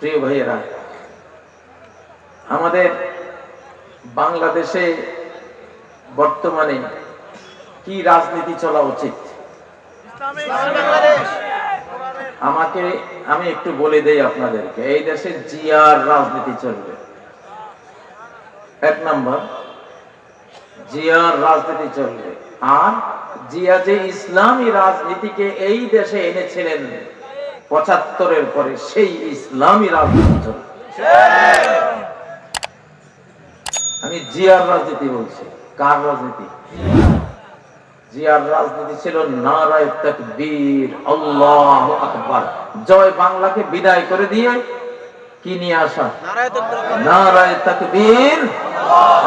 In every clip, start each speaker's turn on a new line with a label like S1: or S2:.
S1: প্রিয় ভাইয়েরা, আমাদের বাংলাদেশে বর্তমানে কি রাজনীতি চলা উচিত? আমাকে, আমি একটু বলে দেই আপনাদেরকে, এই দেশে জিয়ার রাজনীতি চলবে। এক নম্বর, জিয়ার রাজনীতি চলবে। আর জিয়া যে ইসলামী রাজনীতিকে এই দেশে এনেছিলেন পঁচাত্তরের পরে সেই ইসলামী রাজনীতি আমি জিয়ার রাজনীতি বলছি। কার রাজনীতি? জিয়ার রাজনীতি ছিল নারায় তাকবীর আল্লাহ আকবার। জয় বাংলাকে বিদায় করে দিয়ে কি নিয়ে আসা? নারায় তাকবীর।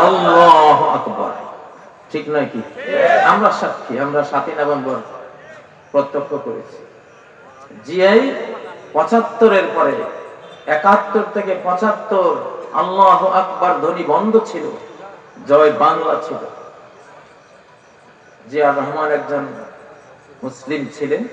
S1: আল্লাহ আকবার। ঠিক নয় কি? আমরা সাক্ষী আমরা সাতই নভেম্বর প্রত্যক্ষ করেছি। জিয়াই পঁচাত্তরের পরে, একাত্তর থেকে পঁচাত্তর আল্লাহ আকবার ধ্বনি বন্ধ ছিল, জয় বাংলা ছিল। জিয়া রহমান একজন মুসলিম ছিলেন।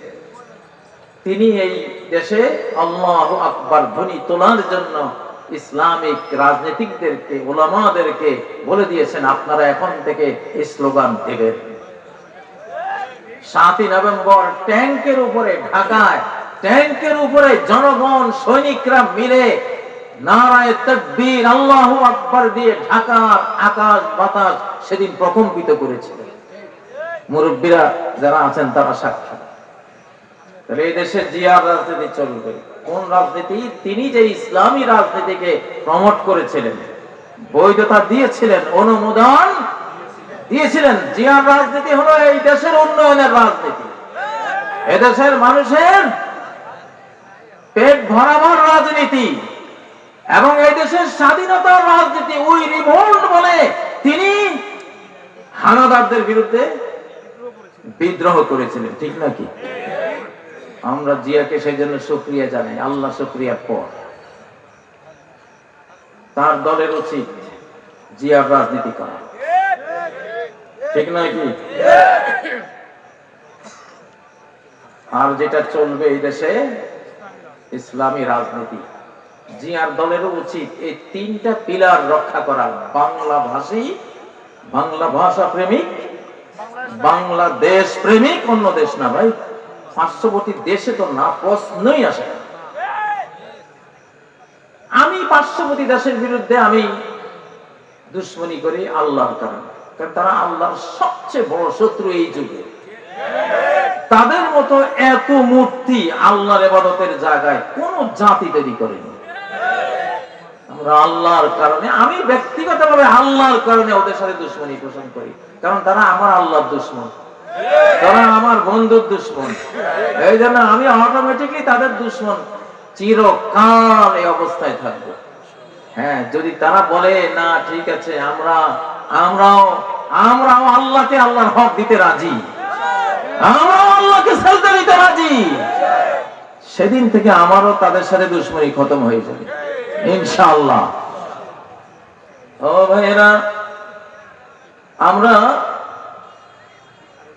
S1: তিনি এই দেশে আল্লাহ আকবার ধ্বনি তোলার জন্য ইসলামিক রাজনীতিকদেরকে ওলামাদেরকে বলে দিয়েছেন, আপনারা এখন থেকে স্লোগান দেবেন। সাতই নভেম্বর ট্যাঙ্কের উপরে ঢাকায়, ট্যাঙ্কের উপরে জনগণ, সৈনিকরা মিলে নারায় তকবীর, আল্লাহু আকবার দিয়ে ঢাকার আকাশ বাতাস সেদিন প্রকম্পিত মুরব্বীরা যারা আছেন তারা সাক্ষী। তাহলে এই দেশে জিয়ার রাজনীতি চলবে। কোন রাজনীতি? তিনি যে ইসলামী রাজনীতিকে প্রমোট করেছিলেন, বৈধতা দিয়েছিলেন, অনুমোদন দিয়েছিলেন, জিয়ার রাজনীতি হলো এই দেশের উন্নয়নের রাজনীতি। এদেশের মানুষের পেট ভরাবার রাজনীতি এবং এই দেশের স্বাধীনতার রাজনীতি, উই রিভোল্ট বলে তিনি হানাদারদের বিরুদ্ধে বিদ্রোহ করেছিলেন, ঠিক নাকি? আমরা জিয়াকে সেই জন্য সুক্রিয়া জানাই, আল্লাহ সুক্রিয়ার পর। তার দলের উচিত জিয়ার রাজনীতি করা। ঠিক নয় কি? আর যেটা চলবে এই দেশে, ইসলামী রাজনীতি। জিয়ার দলেরও উচিত এই তিনটা পিলার রক্ষা করা। বাংলা ভাষী, বাংলা ভাষা প্রেমিক, বাংলাদেশ প্রেমিক, অন্য দেশ না ভাই। পার্শ্ববর্তী দেশে তো না, প্রশ্নই আসে আমি পার্শ্ববর্তী দেশের বিরুদ্ধে আমি দুশ্মনী করি আল্লাহর কারণে কারণ। তারা আল্লাহর সবচেয়ে বড় শত্রু এই যুগে। তাদের মতো এত মূর্তি আল্লাহর এবাদতের জায়গায় কোন জাতি তৈরি করেনি। আমরা আল্লাহর কারণে, আমি ব্যক্তিগতভাবে আল্লাহর কারণে ওদের সাথে দুশ্মনী পোষণ করি। কারণ তারা আমার আল্লাহর দুশ্মন। তারা আমার বন্ধুর দুশ্মন। এই জন্য আমি অটোমেটিকলি তাদের দুশ্মন। চিরকাল এই অবস্থায় থাকব। হ্যাঁ যদি তারা বলে, না, ঠিক আছে, আমরা, আমরাও আমরাও আল্লাহকে আল্লাহর হক দিতে রাজি। আমরাও আল্লাহকে সেজদা দিতে রাজি। সেদিন থেকে আমারও তাদের সাথে দুশ্মনী খতম হয়ে যাবে। ইনশাআল্লাহ। ও ভাইয়েরা, আমরা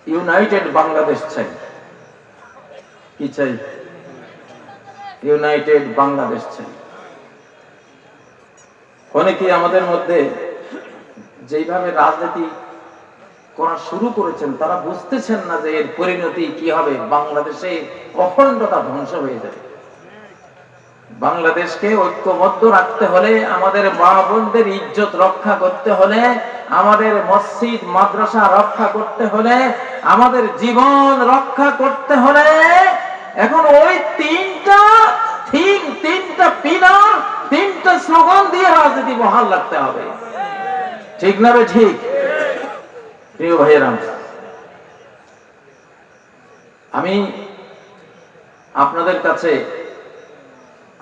S1: ইউনাইটেড বাংলাদেশ চাই। কি চাই? ইউনাইটেড বাংলাদেশ চাই। অনেকে আমাদের মধ্যে যেইভাবে রাজনীতি করা শুরু করেছেন, তারা বুঝতেছেন না যে এর পরিণতি কি হবে। বাংলাদেশে অখণ্ডতা ধ্বংস হয়ে যাবে। বাংলাদেশকে ঐক্যবদ্ধ রাখতে হলে, আমাদের মা বোনদের ইজ্জত রক্ষা করতে হলে, আমাদের মসজিদ, মাদ্রাসা রক্ষা করতে হলে, আমাদের জীবন রক্ষা করতে হলে, এখন ওই তিনটা থিম, তিনটা পিলার, তিনটা স্লোগান দিয়ে রাজনীতি বহাল রাখতে হবে। ঠিক না ঠিক? প্রিয় ভাইয়েরাম আমি আপনাদের কাছে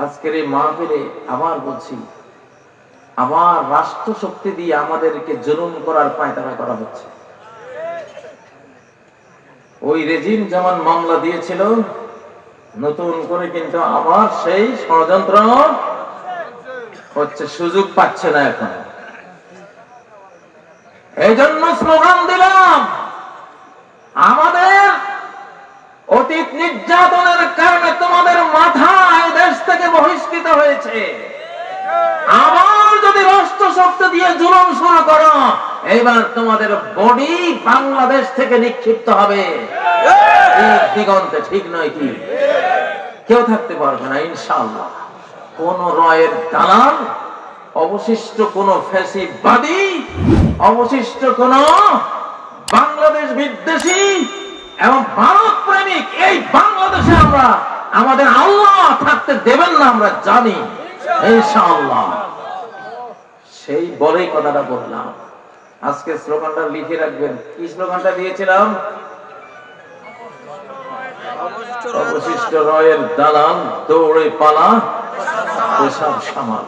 S1: আজকের এই মাহফিলে আবার বলছি, আবার রাষ্ট্র শক্তি দিয়ে আমাদেরকে জুলুম করার পায়তারা করা হচ্ছে। ওই রেজিম যেমন মামলা দিয়েছিল, নতুন করে কিন্তু আবার সেই ষড়যন্ত্র হচ্ছে, সুযোগ পাচ্ছে না এখন। স্লোগান দিলাম। আমাদের অতীত নির্যাতনের কারণে তোমাদের মাথা এই দেশ থেকে বহিষ্কৃত হয়েছে। আবার যদি রাষ্ট্র শক্তি দিয়ে জুলুম শুরু করো এবার তোমাদের বডি বাংলাদেশ থেকে নিক্ষিপ্ত হবে। দিগন্তে ঠিক নয় কি? কেউ থাকতে পারবে না ইনশাআল্লাহ। কোন রয়ের দালাল অবশিষ্ট কোন ফ্যাসিবাদী, অবশিষ্ট কোন বাংলাদেশ বিদ্বেষী এবং ভারত প্রেমিক, এই বাংলাদেশে আমরা আমাদের আল্লাহ থাকতে দেবেন না, আমরা জানি। সেই বলেই কথাটা বললাম। আজকে স্লোগানটা লিখে রাখবেন। কি স্লোগানটা দিয়েছিলাম? অবশিষ্ট রয়ের দালাল দৌড়ে পালা, পেশাব সামাল।